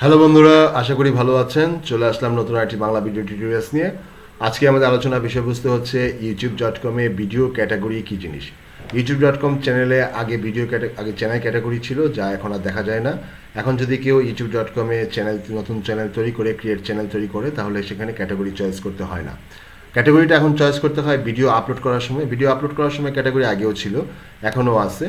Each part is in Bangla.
হ্যালো বন্ধুরা, আশা করি ভালো আছেন। চলে আসলাম নতুন একটি বাংলা ভিডিও টিউটোরিয়ালস নিয়ে। আজকে আমাদের আলোচনা বিষয়বস্তু হচ্ছে ইউটিউব ডট কমে ভিডিও ক্যাটাগরি কী জিনিস। ইউটিউব ডট কম চ্যানেলে আগে ভিডিও আগে চ্যানেল ক্যাটাগরি ছিল, যা এখন আর দেখা যায় না। এখন যদি কেউ ইউটিউব ডট কমে চ্যানেল নতুন চ্যানেল তৈরি করে ক্রিয়েট চ্যানেল তৈরি করে, তাহলে সেখানে ক্যাটাগরি চয়েস করতে হয় না। ক্যাটাগরিটা এখন চয়েস করতে হয় ভিডিও আপলোড করার সময়। ভিডিও আপলোড করার সময় ক্যাটাগরি আগেও ছিল, এখনও আছে।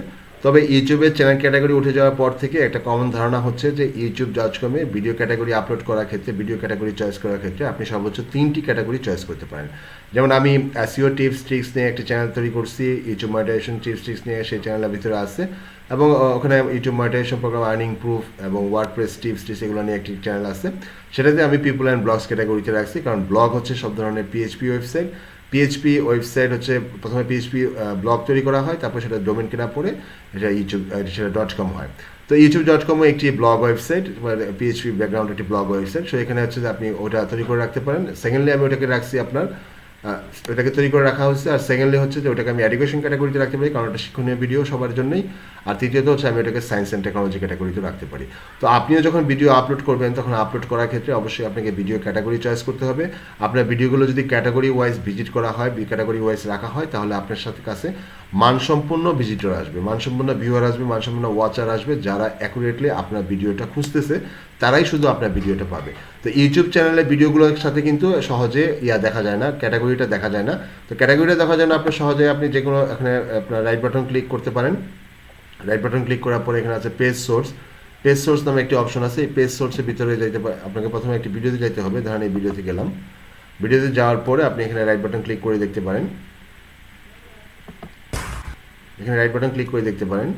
তবে ইউটিউবের চ্যানেল ক্যাটাগরি উঠে যাওয়ার পর থেকে একটা কমন ধারণা হচ্ছে যে ইউটিউব ডট কমে ভিডিও ক্যাটাগরি আপলোড করার ক্ষেত্রে ভিডিও ক্যাটাগরি চয়েস করার ক্ষেত্রে আপনি সর্বোচ্চ তিনটি ক্যাটাগরি চয়েস করতে পারেন। যেমন আমি এসিও টিপস ট্রিক্স নিয়ে একটা চ্যানেল তৈরি করছি ইউটিউব মনিটাইজেশন টিপস ট্রিক্স নিয়ে সেই চ্যানেলের ভিতরে আছে। এবং ওখানে YouTube monetisation programme earning proof এবং ওয়ার্ডপ্রেস টিপস টিপস এগুলো নিয়ে একটি চ্যানেল আছে। সেটাতে আমি পিপল অ্যান্ড ব্লগস ক্যাটাগরিতে রাখছি, কারণ ব্লগ হচ্ছে সব ধরনের পিএইচপি ওয়েবসাইট পিএইচপি ওয়েবসাইট হচ্ছে, প্রথমে পিএইচপি ব্লগ তৈরি করা হয়, তারপর সেটা ডোমেন কেনা পরে এটা ইউটিউব সেটা ডট কম হয়। তো ইউটিউব ডট কমও একটি ব্লগ ওয়েবসাইট পিএইচপি ব্যাকগ্রাউন্ড একটি ব্লগ ওয়েবসাইট সো এখানে হচ্ছে যে আপনি ওটা তৈরি করে রাখতে পারেন। সেকেন্ডলি আমি ওটাকে রাখছি আপনার ওটাকে তৈরি করে রাখা হচ্ছে, আর সেকেন্ডলি হচ্ছে যে ওটাকে আমি এডুকেশন ক্যাটাগরিতে রাখতে পারি, কারণ ওটা শিক্ষণীয় ভিডিও সবার জন্যই। আর তৃতীয়ত হচ্ছে আমি ওটাকে সায়েন্স অ্যান্ড টেকনোলজি ক্যাটাগরিতে রাখতে পারি। তো আপনিও যখন ভিডিও আপলোড করবেন, তখন আপলোড করার ক্ষেত্রে অবশ্যই আপনাকে ভিডিও ক্যাটাগরি চয়েস করতে হবে। আপনার ভিডিওগুলো যদি ক্যাটাগরি ওয়াইজ ভিজিট করা হয় বি ক্যাটাগরি ওয়াইজ রাখা হয়, তাহলে আপনার সাথে কাছে মানসম্পন্ন ভিজিটর আসবে। মানসম্পন্ন ভিউয়ার আসবে, মানসম্পন্ন ওয়াচার আসবে, যারা অ্যাকুরেটলি আপনার ভিডিওটা খুঁজতেছে, তারাই শুধু আপনার ভিডিওটা পাবে। তো ইউটিউব চ্যানেলে ভিডিওগুলোর সাথে কিন্তু সহজে ইয়া দেখা যায় না ক্যাটাগরিটা দেখা যায় না। তো ক্যাটাগরিটা দেখা যায় না আপনি সহজে আপনি যে কোনো এখানে আপনার রাইট বাটন ক্লিক করতে পারেন। রাইট বাটন ক্লিক করার পরে এখানে আছে পেজ সোর্স পেজ সোর্স নামে একটি অপশন আছে। এই পেজ সোর্সের ভিতরে যাইতে আপনাকে প্রথমে একটি ভিডিওতে যাইতে হবে। ধরেন এই ভিডিওতে গেলাম। ভিডিওতে যাওয়ার পরে আপনি এখানে রাইট বাটন ক্লিক করে দেখতে পারেন। এখানে রাইট বাটন ক্লিক করে দেখতে পারেন।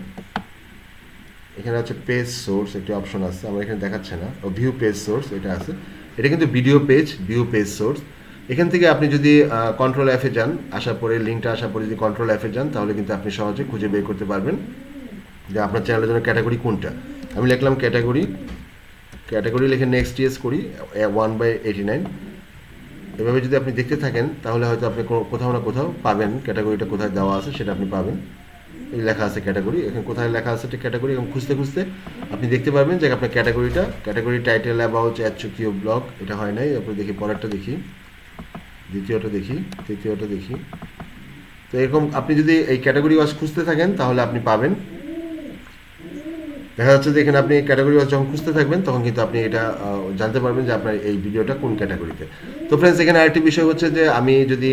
এখানে আছে পেজ সোর্স একটি অপশন আছে। আমার এখানে দেখাচ্ছে না। ও ভিউ পেজ সোর্স এটা আছে। এটা কিন্তু video page view page source এখান থেকে আপনি যদি কন্ট্রোল অ্যাফে যান, আসার পরে লিঙ্কটা আসার পরে যদি কন্ট্রোল অ্যাফে যান, তাহলে কিন্তু আপনি সহজে খুঁজে বের করতে পারবেন। যে আপনার চ্যানেলের জন্য ক্যাটাগরি কোনটা? আমি লিখলাম ক্যাটাগরি ক্যাটাগরি লিখে নেক্সট ইয়েস করি ওয়ান বাই এইটি নাইন এভাবে যদি আপনি দেখতে থাকেন, তাহলে হয়তো আপনি কোথাও না কোথাও পাবেন, ক্যাটাগরিটা কোথায় দেওয়া আছে সেটা আপনি পাবেন। এই লেখা আছে ক্যাটাগরি, এখানে কোথায় লেখা আছে ক্যাটাগরি এবং খুঁজতে খুঁজতে আপনি দেখতে পারবেন যে আপনার ক্যাটাগরিটা, ক্যাটাগরি টাইটেল অ্যাবাউট অ্যাচুকিও ব্লগ এটা হয় নাই তারপরে দেখি পরেরটা দেখি, দ্বিতীয়টা দেখি, তৃতীয়টা দেখি। তো এরকম আপনি যদি এই ক্যাটাগরি ওয়াজ খুঁজতে থাকেন, তাহলে আপনি পাবেন। দেখা যাচ্ছে যে এখানে আপনি ক্যাটাগরি ওয়াইজ যখন খুঁজতে থাকবেন, তখন কিন্তু আপনি এটা জানতে পারবেন যে আপনার এই ভিডিওটা কোন ক্যাটাগরিতে তো। ফ্রেন্ডস এখানে আরেকটি বিষয় হচ্ছে যে আমি যদি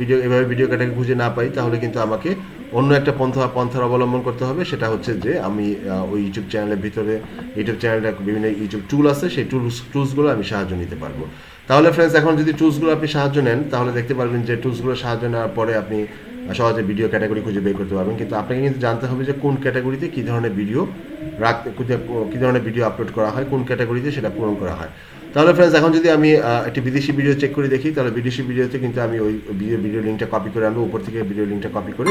ভিডিও এভাবে ভিডিও ক্যাটাগরি খুঁজে না পাই, তাহলে কিন্তু আমাকে অন্য একটা পন্থা, পন্থার অবলম্বন করতে হবে। সেটা হচ্ছে যে আমি ওই ইউটিউব চ্যানেলের ভিতরে ইউটিউব চ্যানেলটা বিভিন্ন ইউটিউব টুল আছে, সেই টুলস টুলসগুলো আমি সাহায্য নিতে পারব। তাহলে ফ্রেন্ডস এখন যদি টুলসগুলো আপনি সাহায্য নেন, তাহলে দেখতে পারবেন যে টুলসগুলো সাহায্য নেওয়ার পরে আপনি সহজে ভিডিও ক্যাটাগরি খুঁজে বের করতে পারবেন। কিন্তু আপনাকে কিন্তু জানতে হবে যে কোন ক্যাটাগরিতে কী ধরনের ভিডিও রাখতে কী ধরনের ভিডিও আপলোড করা হয়, কোন ক্যাটাগরিতে সেটা পূরণ করা হয়। তাহলে ফ্রেন্ডস এখন যদি আমি একটি বিদেশি ভিডিও চেক করে দেখি, তাহলে বিদেশি ভিডিওতে কিন্তু আমি ওই ভিডিও ভিডিও লিঙ্কটা কপি করে আনব, উপর থেকে ভিডিও লিঙ্কটা কপি করে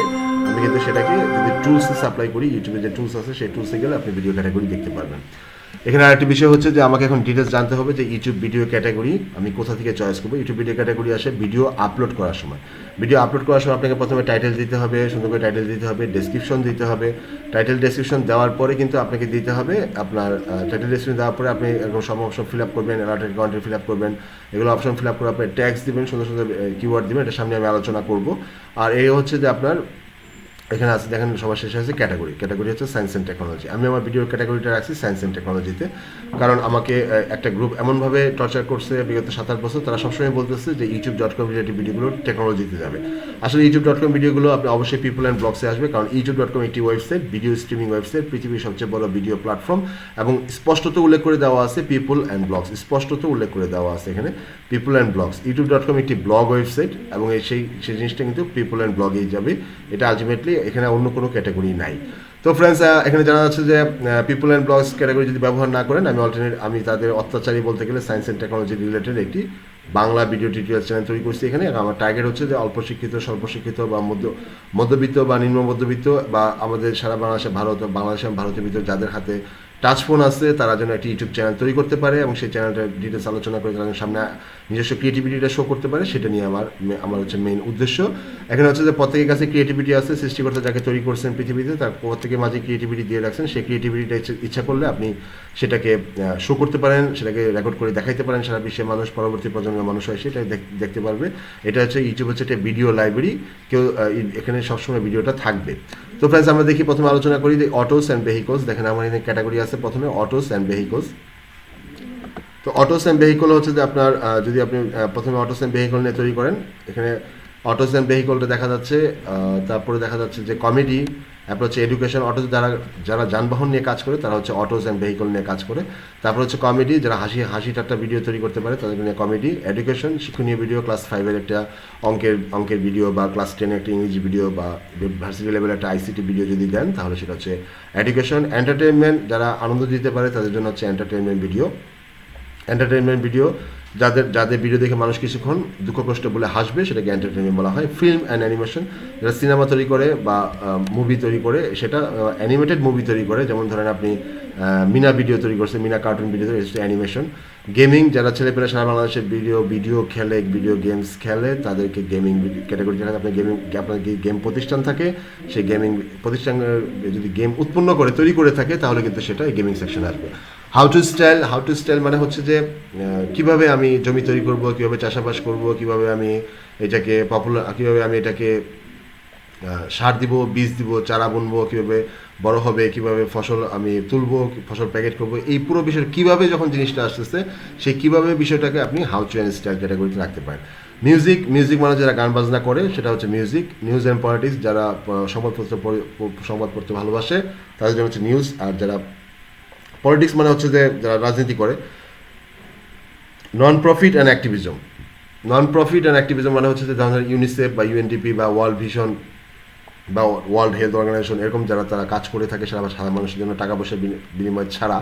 আমি কিন্তু সেটাকে যদি টুলসে সাপ্লাই করি ইউটিউবে যে টুলস আছে, সেই টুলসে গেলে আপনি ভিডিও ক্যাটাগরি দেখতে পারবেন। এখানে আরেকটি বিষয় হচ্ছে যে আমাকে এখন ডিটেলস জানতে হবে যে ইউটিউব ভিডিও ক্যাটাগরি আমি কোথা থেকে চয়েস করব। ইউটিউব ভিডিও ক্যাটাগরি আসে ভিডিও আপলোড করার সময়। ভিডিও আপলোড করার সময় আপনাকে প্রথমে টাইটেল দিতে হবে, সুন্দর করে টাইটেল দিতে হবে ডেসক্রিপশন দিতে হবে। টাইটেল ডেসক্রিপশন দেওয়ার পরে কিন্তু আপনাকে দিতে হবে আপনার টাইটেল ডেসক্রিপশন দেওয়ার পরে আপনি এরকম সব অপশন ফিল আপ করবেন অ্যালার্টেড কন্টেন্ট ফিল আপ করবেন। এগুলো অপশন ফিল আপ করে আপনি ট্যাক্স দিবেন, সুন্দর সুন্দর কিওয়ার্ড দিবেন, এটা সামনে আমি আলোচনা করব। আর এই হচ্ছে যে আপনার এখানে আছে, দেখেন সবার শেষে আছে ক্যাটাগরি ক্যাটাগরি হচ্ছে সায়েন্স অ্যান্ড টেকনোলজি আমি আমার ভিডিওর ক্যাটাগরিটা রাখছি সায়েন্স অ্যান্ড টেকনোলজিতে কারণ আমাকে একটা গ্রুপ এমনভাবে টর্চার করছে বিগত সাত আট বছর, তারা সবসময় বলতেছে যে ইউটিউব ডট কম রিলেটিভ ভিডিওগুলো টেকনোলজিতে যাবে। আসলে ইউটিউব ডট কম ভিডিওগুলো আপনি অবশ্যই পিপল অ্যান্ড ব্লগসে আসবে, কারণ ইউটিউব ডট কম একটি ওয়েবসাইট ভিডিও স্ট্রিমিং ওয়েবসাইট পৃথিবীর সবচেয়ে বড় ভিডিও প্ল্যাটফর্ম এবং স্পষ্টত উল্লেখ করে দেওয়া আছে পিপল অ্যান্ড ব্লগস স্পষ্টত উল্লেখ করে দেওয়া আছে এখানে people and blogs YouTube dot com একটি ব্লগ ওয়েবসাইট এবং সেই সেই জিনিসটা কিন্তু পিপল অ্যান্ড ব্লগেই যাবে। এটা আলটিমেটলি এখানে অন্য কোনো ক্যাটাগরি নাই। তো ফ্রেন্ডস এখানে জানা যাচ্ছে যে পিপল অ্যান্ড ব্লগস ক্যাটাগরি যদি ব্যবহার না করেন, আমি অল্টারনেট আমি তাদের অত্যাচারী বলতে গেলে সায়েন্স অ্যান্ড টেকনোলজি রিলেটেড একটি বাংলা ভিডিও টিউটোরিয়াল চ্যানেল তৈরি করছি এখানে। আমার টার্গেট হচ্ছে যে অল্প শিক্ষিত স্বল্প শিক্ষিত বা মধ্য, মধ্যবিত্ত বা নিম্ন মধ্যবিত্ত বা আমাদের সারা বাংলাদেশে ভারত, বাংলাদেশ এবং ভারতের ভিতর যাদের হাতে টাচ ফোন আছে, তারা যেন একটি ইউটিউব চ্যানেল তৈরি করতে পারে এবং সেই চ্যানেলটা ডিটেলস আলোচনা করে তারা সামনে নিজস্ব ক্রিয়েটিভিটিটা শো করতে পারে, সেটা নিয়ে আমার আমার হচ্ছে মেইন উদ্দেশ্য। এখানে হচ্ছে যে প্রত্যেকের কাছে ক্রিয়েটিভিটি আছে, সৃষ্টিকর্তা যাকে তৈরি করছেন পৃথিবীতে, তার প্রত্যেকের মাঝে ক্রিয়েটিভিটি দিয়ে রাখছেন, সেই ক্রিয়েটিভিটিটা ইচ্ছা করলে আপনি সেটাকে শো করতে পারেন, সেটাকে রেকর্ড করে দেখাইতে পারেন, সারা বিশ্বের মানুষ, পরবর্তী প্রজন্মের মানুষ হয় সেটা দেখ- দেখতে পারবে। এটা হচ্ছে ইউটিউব হচ্ছে একটা ভিডিও লাইব্রেরি কেউ এখানে সবসময় ভিডিওটা থাকবে। তো ফ্রেন্ডস আমরা দেখি প্রথমে আলোচনা করি অটোস অ্যান্ড ভেহিকলস দেখেন আমার এখানে ক্যাটাগরি আছে প্রথমে অটোস অ্যান্ড ভেহিকলস তো অটোস অ্যান্ড ভেহিকল হচ্ছে যে আপনার যদি আপনি প্রথমে অটোস অ্যান্ড ভেহিকল নিয়ে তৈরি করেন, এখানে অটোস অ্যান্ড ভেহিকলটা দেখা যাচ্ছে তারপরে দেখা যাচ্ছে যে কমেডি তারপর হচ্ছে এডুকেশন অটো যারা যারা যানবাহন নিয়ে কাজ করে, তারা হচ্ছে অটোস অ্যান্ড ভেহিকল নিয়ে কাজ করে। তারপর হচ্ছে কমেডি যারা হাসি হাসি ঠাট্টা ভিডিও তৈরি করতে পারে তাদের নিয়ে কমেডি এডুকেশন শিক্ষণীয় ভিডিও ক্লাস ফাইভের একটা অঙ্কের অঙ্কের ভিডিও বা ক্লাস টেনের একটা ইংরেজি ভিডিও বা ভার্সিটি লেভেলের একটা আইসিটি ভিডিও যদি দেন, তাহলে সেটা হচ্ছে এডুকেশন এন্টারটেনমেন্ট যারা আনন্দ দিতে পারে, তাদের জন্য হচ্ছে এন্টারটেনমেন্ট ভিডিও এন্টারটেনমেন্ট ভিডিও যাদের যাদের ভিডিও দেখে মানুষ কিছুক্ষণ দুঃখ কষ্ট বলে হাসবে, সেটাকে এন্টারটেনমেন্ট বলা হয়। ফিল্ম অ্যান্ড অ্যানিমেশন যারা সিনেমা তৈরি করে বা মুভি তৈরি করে, সেটা অ্যানিমেটেড মুভি তৈরি করে। যেমন ধরেন আপনি মিনা ভিডিও তৈরি করছে, মিনা কার্টুন ভিডিও তৈরি অ্যানিমেশন গেমিং যারা ছেলেপেলে সারা বাংলাদেশে ভিডিও ভিডিও খেলে ভিডিও গেমস খেলে, তাদেরকে গেমিং ক্যাটাগরি যেখানে আপনার গেমিং আপনার গেম প্রতিষ্ঠান থাকে, সেই গেমিং প্রতিষ্ঠানের যদি গেম উৎপন্ন করে, তৈরি করে থাকে, তাহলে কিন্তু সেটা গেমিং সেকশন আসবে। How to style how to style মানে হচ্ছে যে কীভাবে আমি জমি তৈরি করব, কীভাবে চাষাবাস করব, কীভাবে আমি এটাকে পপুলার কীভাবে আমি এটাকে সার দিব, বীজ দিব, চারা বুনবো, কীভাবে বড় হবে, কীভাবে ফসল আমি তুলবো, ফসল প্যাকেট করব, এই পুরো বিষয় কীভাবে যখন জিনিসটা আসতেছে, সেই কীভাবে বিষয়টাকে আপনি হাউ টু অ্যান্ড স্টাইল ক্যাটাগরিতে রাখতে পারেন। মিউজিক মিউজিক মানে যারা গান বাজনা করে, সেটা হচ্ছে মিউজিক নিউজ অ্যান্ড পলিটিক্স যারা সংবাদপত্র সংবাদ পড়তে ভালোবাসে, তাদের জন্য হচ্ছে নিউজ আর যারা পলিটিক্স মানে হচ্ছে যে যারা রাজনীতি করে non profit and activism non profit and activism মানে হচ্ছে যে ধরেন ইউনিসেফ বা ইউএনডিপি বা ওয়ার্ল্ড ভিশন বা ওয়ার্ল্ড হেলথ অর্গানাইজেশন এরকম যারা তারা কাজ করে থাকে সারা সাধারণ মানুষের জন্য টাকা পয়সা বিনিময় ছাড়া,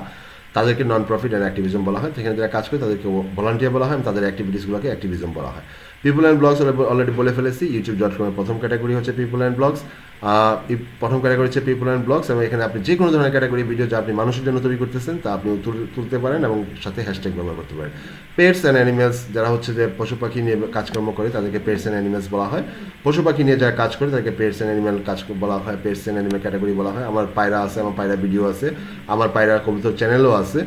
তাদেরকে নন প্রফিট অ্যান্ড অ্যাক্টিভিজম বলা হয়। সেখানে যারা কাজ করে তাদেরকে ভলান্টিয়ার বলা হয় তাদের অ্যাক্টিভিটিসগুলোকে অ্যাক্টিভিজম বলা হয়। পিপল অ্যান্ড ব্লগস অলরেডি বলে ফেলেছি। ইউটিউব ডট কমের প্রথম ক্যাটাগরি হচ্ছে পিপল অ্যান্ড ব্লগস প্রথম ক্যাটাগরি হচ্ছে পিপল অ্যান্ড ব্লগস এবং এখানে আপনি যে কোনো ধরনের ক্যাটাগরি ভিডিও যা আপনি মানুষের জন্য তৈরি করতেছেন, তা আপনি তুলতে পারেন এবং সাথে হ্যাশট্যাগ ব্যবহার করতে পারেন। পেটস অ্যান্ড অ্যানিমেলস যারা হচ্ছে যে পশু পাখি নিয়ে কাজকর্ম করে, তাদেরকে পেটস অ্যান্ড অ্যানিমেলস বলা হয়। পশু পাখি নিয়ে যারা কাজ করে, তাদেরকে পেটস অ্যান্ড অ্যানিমেল কাজ বলা হয় পেটস অ্যান্ড অ্যানিমেল ক্যাটাগরি বলা হয়। আমার পায়রা আছে, আমার পায়রা ভিডিও আছে, আমার পায়রা কবিতার চ্যানেলও আছে।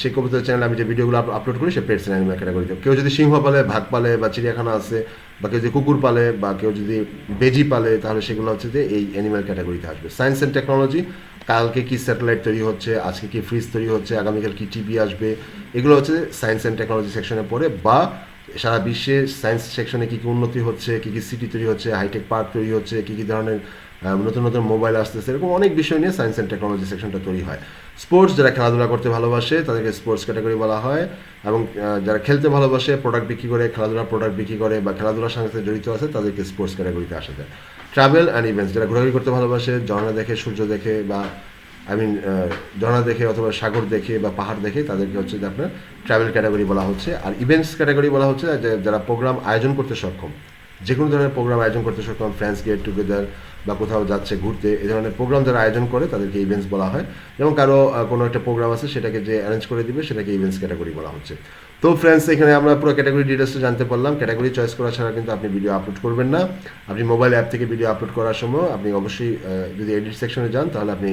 সেই কবিতার চ্যানেলে আমি যে ভিডিওগুলো আপলোড করি, সে পেটস অ্যান্ড অ্যানিমেল ক্যাটাগরিতে কেউ যদি সিংহ পালে, ভাগ পালে বা চিড়িয়াখানা আছে বা কেউ যদি কুকুর পালে বা কেউ যদি বেজি পালে, তাহলে সেগুলো হচ্ছে যে এই অ্যানিমেল ক্যাটাগরিতে আসবে। সায়েন্স অ্যান্ড টেকনোলজি কালকে কি স্যাটেলাইট তৈরি হচ্ছে, আজকে কি ফ্রিজ তৈরি হচ্ছে, আগামীকাল কি টিভি আসবে, এগুলো হচ্ছে সায়েন্স অ্যান্ড টেকনোলজি সেকশনে পড়ে বা সারা বিশ্বে সায়েন্স সেকশনে কী কী উন্নতি হচ্ছে, কী কী সিটি তৈরি হচ্ছে হাইটেক পার্ক তৈরি হচ্ছে, কী কী ধরনের নতুন নতুন মোবাইল আসতেছে, এরকম অনেক বিষয় নিয়ে সায়েন্স অ্যান্ড টেকনোলজি সেকশনটা তৈরি হয়। স্পোর্টস যারা খেলাধুলা করতে ভালোবাসে, তাদেরকে স্পোর্টস ক্যাটাগরি বলা হয়। এবং যারা খেলতে ভালোবাসে প্রোডাক্ট বিক্রি করে, খেলাধুলার প্রোডাক্ট বিক্রি করে বা খেলাধুলার সঙ্গে সাথে জড়িত আছে, তাদেরকে স্পোর্টস ক্যাটাগরিতে আসা যায়। ট্রাভেল অ্যান্ড ইভেন্টস যারা ঘোরাঘুরি করতে ভালোবাসে, ঝর্ণা দেখে, সূর্য দেখে বা আই মিন ঝর্ণা দেখে অথবা সাগর দেখে বা পাহাড় দেখে, তাদেরকে হচ্ছে যে আপনার ট্রাভেল ক্যাটাগরি বলা হচ্ছে। আর ইভেন্টস ক্যাটাগরি বলা হচ্ছে যারা প্রোগ্রাম আয়োজন করতে সক্ষম যে কোনো ধরনের প্রোগ্রাম আয়োজন করতে সক্ষম ফ্রেন্ডস গেট টুগেদার বা কোথাও যাচ্ছে, ঘুরতে, এ ধরনের প্রোগ্রাম যারা আয়োজন করে তাদেরকে ইভেন্টস বলা হয়। যেমন কারও কোনো একটা প্রোগ্রাম আছে, সেটাকে যে অ্যারেঞ্জ করে দিবে, সেটাকে ইভেন্টস ক্যাটাগরি বলা হচ্ছে। তো ফ্রেন্ডস এখানে আমরা পুরো ক্যাটাগরি ডিটেলসটা জানতে পারলাম। ক্যাটাগরি চয়েস করা ছাড়া কিন্তু আপনি ভিডিও আপলোড করবেন না। আপনি মোবাইল অ্যাপ থেকে ভিডিও আপলোড করার সময় আপনি অবশ্যই যদি এডিট সেকশনে যান, তাহলে আপনি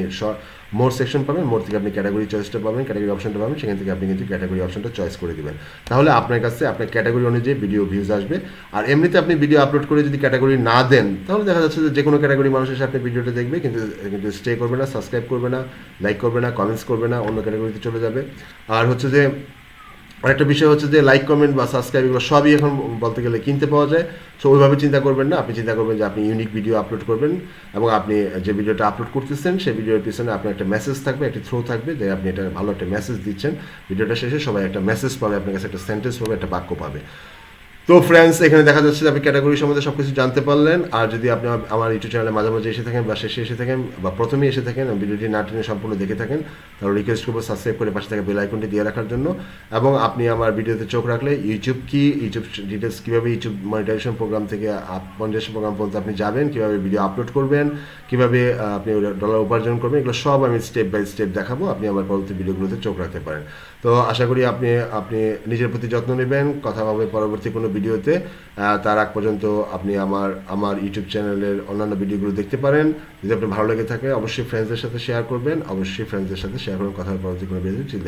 মোর সেকশন পাবেন মোর থেকে আপনি ক্যাটাগরি চয়েসটা পাবেন ক্যাটাগরি অপশনটা পাবেন, সেখান থেকে আপনি কিন্তু ক্যাটাগরি অপশনটা চয়েস করে দেবেন। তাহলে আপনার কাছে, আপনার ক্যাটাগরি অনুযায়ী ভিডিও ভিউজ আসবে। আর এমনিতে আপনি ভিডিও আপলোড করে যদি ক্যাটাগরি না দেন, তাহলে দেখা যাচ্ছে যে যে কোনো ক্যাটাগরি মানুষ এসে আপনি ভিডিওটা দেখবে, কিন্তু কিন্তু স্টে করবে না সাবস্ক্রাইব করবে না লাইক করবে না কমেন্টস করবে না, অন্য ক্যাটাগরিতে চলে যাবে। আর হচ্ছে যে আরেকটা বিষয় হচ্ছে যে লাইক কমেন্ট বা সাবস্ক্রাইব এগুলো সবই এখন বলতে গেলে কিনতে পাওয়া যায়। সো ওইভাবে চিন্তা করবেন না। আপনি চিন্তা করবেন যে আপনি ইউনিক ভিডিও আপলোড করবেন এবং আপনি যে ভিডিওটা আপলোড করতেছেন, সেই ভিডিওর পিছনে আপনার একটা মেসেজ থাকবে, একটা থ্রো থাকবে যে আপনি এটা ভালো একটা মেসেজ দিচ্ছেন। ভিডিওটা শেষে সবাই একটা মেসেজ পাবে, আপনার কাছে একটা সেন্টেন্স পাবে, একটা বাক্য পাবে। তো ফ্রেন্ডস এখানে দেখা যাচ্ছে যে আপনি ক্যাটাগরি সম্বন্ধে সব কিছু জানতে পারলেন। আর যদি আপনি আমার- ইউটিউব চ্যানেলে মাঝে মাঝে এসে থাকেন বা শেষে এসে থাকেন বা প্রথমেই এসে থাকেন ভিডিওটি না টেনে সম্পূর্ণ দেখে থাকেন তাহলে রিকোয়েস্ট করব সাবস্ক্রাইব করে পাশে থাকা বেল আইকনটি দিয়ে রাখার জন্য। এবং আপনি আমার ভিডিওতে চোখ রাখলে ইউটিউব কি ইউটিউব ডিটেলস কীভাবে ইউটিউব মনিটাইজেশন প্রোগ্রাম থেকে মনিটাইজেশন প্রোগ্রাম পর্যন্ত আপনি যাবেন, কীভাবে ভিডিও আপলোড করবেন, কীভাবে আপনি ডলার উপার্জন করবেন, এগুলো সব আমি স্টেপ বাই স্টেপ দেখাবো। আপনি আমার পরবর্তী ভিডিওগুলোতে চোখ রাখতে পারেন। তো আশা করি আপনি আপনি নিজের প্রতি যত্ন নেবেন। কথা হবে পরবর্তী কোনো ভিডিওতে তার আগ পর্যন্ত আপনি আমার আমার ইউটিউব চ্যানেলের অন্যান্য ভিডিওগুলো দেখতে পারেন। যদি আপনার ভালো লেগে থাকে, অবশ্যই ফ্রেন্ডসদের সাথে শেয়ার করবেন। অবশ্যই ফ্রেন্ডসদের সাথে শেয়ার করবেন কথা বলতে কোনো ভিডিও